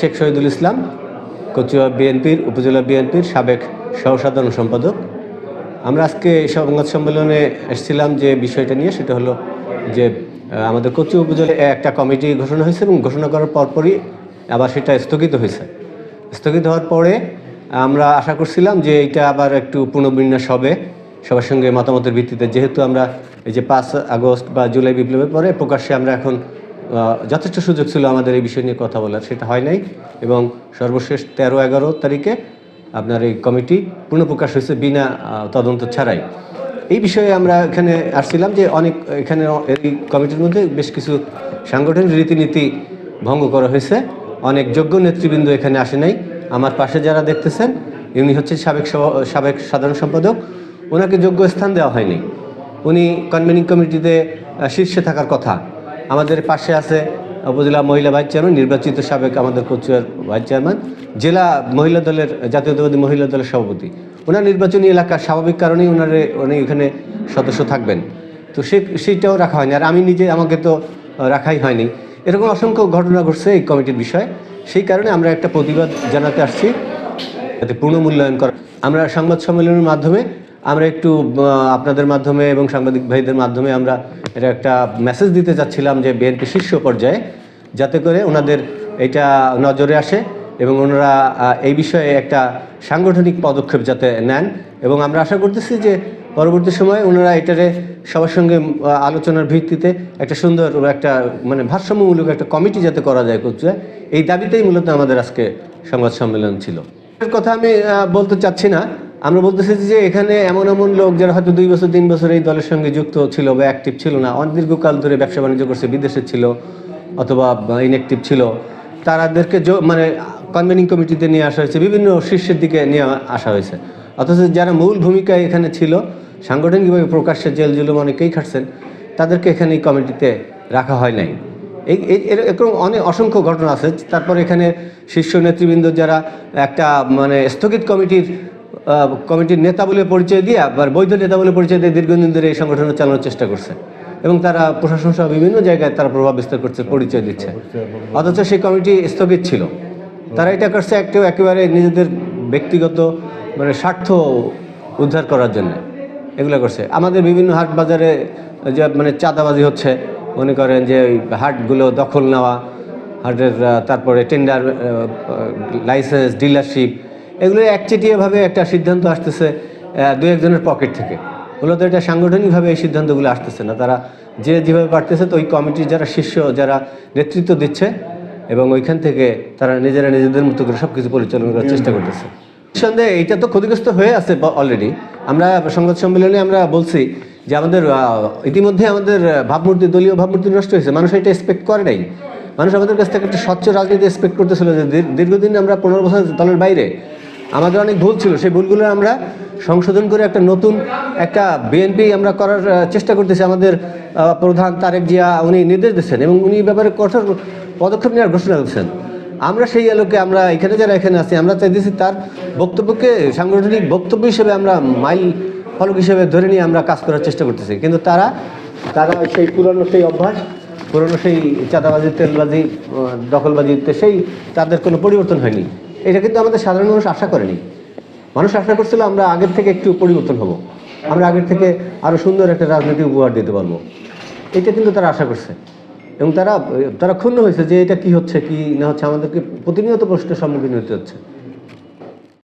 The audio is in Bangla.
শেখ শহীদুল ইসলাম, কচুয়া বিএনপির, উপজেলা বিএনপির সাবেক সহসাধারণ সম্পাদক। আমরা আজকে সংবাদ সম্মেলনে এসেছিলাম যে বিষয়টা নিয়ে, সেটা হলো যে আমাদের কচু উপজেলায় একটা কমিটি ঘোষণা হয়েছে এবং ঘোষণা করার পরপরই আবার সেটা স্থগিত হয়েছে। স্থগিত হওয়ার পরে আমরা আশা করছিলাম যে এটা আবার একটু পুনর্বিন্যাস হবে। সবার সঙ্গে মতামতের ভিত্তিতে, যেহেতু আমরা এই যে পাঁচ আগস্ট বা জুলাই বিপ্লবের পরে প্রকাশ্যে আমরা এখন যথেষ্ট সুযোগ ছিল আমাদের এই বিষয় নিয়ে কথা বলার, সেটা হয় নাই। এবং সর্বশেষ তেরো এগারো তারিখে আপনার এই কমিটি পুনঃপ্রকাশ হয়েছে বিনা তদন্ত ছাড়াই। এই বিষয়ে আমরা এখানে আসছিলাম যে অনেক, এখানে এই কমিটির মধ্যে বেশ কিছু সাংগঠনিক রীতিনীতি ভঙ্গ করা হয়েছে। অনেক যোগ্য নেতৃবৃন্দ এখানে আসে নাই। আমার পাশে যারা দেখতেছেন উনি হচ্ছে সাবেক সাবেক সাধারণ সম্পাদক। ওনাকে যোগ্য স্থান দেওয়া হয়নি। উনি কনভেনিং কমিটিতে শীর্ষে থাকার কথা। আমাদের পাশে আছে উপজেলা মহিলা ভাইস চেয়ারম্যান, নির্বাচিত সাবেক আমাদের কচুয়ার ভাইস চেয়ারম্যান, জেলা মহিলা দলের, জাতীয়তাবাদী মহিলা দলের সভাপতি। ওনার নির্বাচনী এলাকার স্বাভাবিক কারণেই ওনারে, উনি এখানে সদস্য থাকবেন। তো সে সেইটাও রাখা হয়নি। আর আমি নিজে আমাকে তো রাখাই হয়নি। এরকম অসংখ্য ঘটনা ঘটছে এই কমিটির বিষয়ে। সেই কারণে আমরা একটা প্রতিবাদ জানাতে আসছি। যাতে পুনর্মূল্যায়ন করা আমরা সংবাদ সম্মেলনের মাধ্যমে আমরা একটু আপনাদের মাধ্যমে এবং সাংবাদিক ভাইদের মাধ্যমে আমরা এটা একটা মেসেজ দিতে চাচ্ছিলাম যে বিএনপি শীর্ষ পর্যায়ে, যাতে করে ওনাদের এটা নজরে আসে এবং ওনারা এই বিষয়ে একটা সাংগঠনিক পদক্ষেপ যাতে নেন। এবং আমরা আশা করতেছি যে পরবর্তী সময়ে ওনারা এটারে সবার সঙ্গে আলোচনার ভিত্তিতে একটা সুন্দর একটা মানে ভারসাম্যমূলক একটা কমিটি যাতে করা যায় করছে এই দাবিতেই মূলত আমাদের আজকে সংবাদ সম্মেলন ছিল। কথা আমি বলতে চাচ্ছি না। আমরা বলতেছি যে এখানে এমন এমন লোক যারা হয়তো দুই বছর, তিন বছর এই দলের সঙ্গে যুক্ত ছিল বা অ্যাক্টিভ ছিল না, অনেক দীর্ঘকাল ধরে ব্যবসা বাণিজ্য করছে, বিদেশে ছিল অথবা ইনঅ্যাক্টিভ ছিল তাদেরকে জ- মানে কনভেনিং কমিটিতে নিয়ে আসা হয়েছে, বিভিন্ন শীর্ষের দিকে নিয়ে আসা হয়েছে। অথচ যারা মূল ভূমিকায় এখানে ছিল, সাংগঠনিকভাবে প্রকাশ্যে জেল জুলুম অনেকেই খাটছেন, তাদেরকে এখানে এই কমিটিতে রাখা হয় নাই। এই এরকম অনেক অসংখ্য ঘটনা আছে, তারপর এখানে শীর্ষ নেতৃবৃন্দ যারা একটা মানে স্থগিত কমিটির কমিটির নেতা বলে পরিচয় দিয়ে আবার বৈধ নেতা বলে পরিচয় দিয়ে দীর্ঘদিন ধরে এই সংগঠন চালানোর চেষ্টা করছে। এবং তারা প্রশাসন সহ বিভিন্ন জায়গায় তারা প্রভাব বিস্তার করছে, পরিচয় দিচ্ছে। অথচ সেই কমিটি স্থগিত ছিল। তারা এটা করছে একটু একেবারে নিজেদের ব্যক্তিগত মানে স্বার্থ উদ্ধার করার জন্য। এগুলো করছে। আমাদের বিভিন্ন হাট বাজারে যে মানে চাঁদাবাজি হচ্ছে, মনে করেন যে ওই হাটগুলো দখল নেওয়া, হাটের তারপরে টেন্ডার লাইসেন্স ডিলারশিপ এগুলো একচেটিয়াভাবে একটা সিদ্ধান্ত আসতেছে দু একজনের পকেট থেকে। মূলত এটা সাংগঠনিকভাবে এই সিদ্ধান্তগুলো আসতেছে না। তারা যে যেভাবে পারতেছে, তো ওই কমিটির যারা শীর্ষ, যারা নেতৃত্ব দিচ্ছে, এবং ওইখান থেকে তারা নিজেরা নিজেদের মতো করে সব কিছু পরিচালনা করার চেষ্টা করতেছে। নিঃসন্দেহে এইটা তো ক্ষতিগ্রস্ত হয়ে আছে অলরেডি আমরা সংবাদ সম্মেলনে আমরা বলছি যে আমাদের ইতিমধ্যে আমাদের ভাবমূর্তি, দলীয় ভাবমূর্তি নষ্ট হয়েছে। মানুষ এটা এক্সপেক্ট করে নাই। মানুষ আমাদের কাছ থেকে একটা স্বচ্ছ রাজনীতি এক্সপেক্ট করতেছিল যে দীর- দীর্ঘদিন আমরা পনেরো বছর দলের বাইরে আমাদের অনেক ভুল ছিল। সেই ভুলগুলো আমরা সংশোধন করে একটা নতুন একটা বিএনপি আমরা করার চেষ্টা করতেছি। আমাদের প্রধান তারেক জিয়া, উনি নির্দেশ দিচ্ছেন এবং উনি ব্যাপারে কঠোর পদক্ষেপ নেওয়ার ঘোষণা করছেন আমরা সেই আলোকে আমরা এখানে যারা এখানে আছি, আমরা চাইতেছি তার বক্তব্যকে সাংগঠনিক বক্তব্য হিসেবে আমরা মাইল ফলক হিসেবে ধরে নিয়ে আমরা কাজ করার চেষ্টা করতেছি। কিন্তু তারা তারা সেই পুরনো সেই অভ্যাস, পুরনো সেই চাঁদাবাজি, তেলবাজি দখলবাজিতে সেই তাদের কোনো পরিবর্তন হয়নি। এটা কিন্তু আমাদের সাধারণ মানুষ আশা করেনি। মানুষ আশা করছিল আমরা আগের থেকে একটু পরিবর্তন হব। আমরা আগের থেকে আরও সুন্দর একটা রাজনীতি উপহার দিতে পারব। এটা কিন্তু তারা আশা করছে। এবং তারা তারা ক্ষুণ্ণ হয়েছে যে এটা কি হচ্ছে, কি না হচ্ছে, আমাদেরকে প্রতিনিয়ত প্রশ্নের সম্মুখীন হতে হচ্ছে।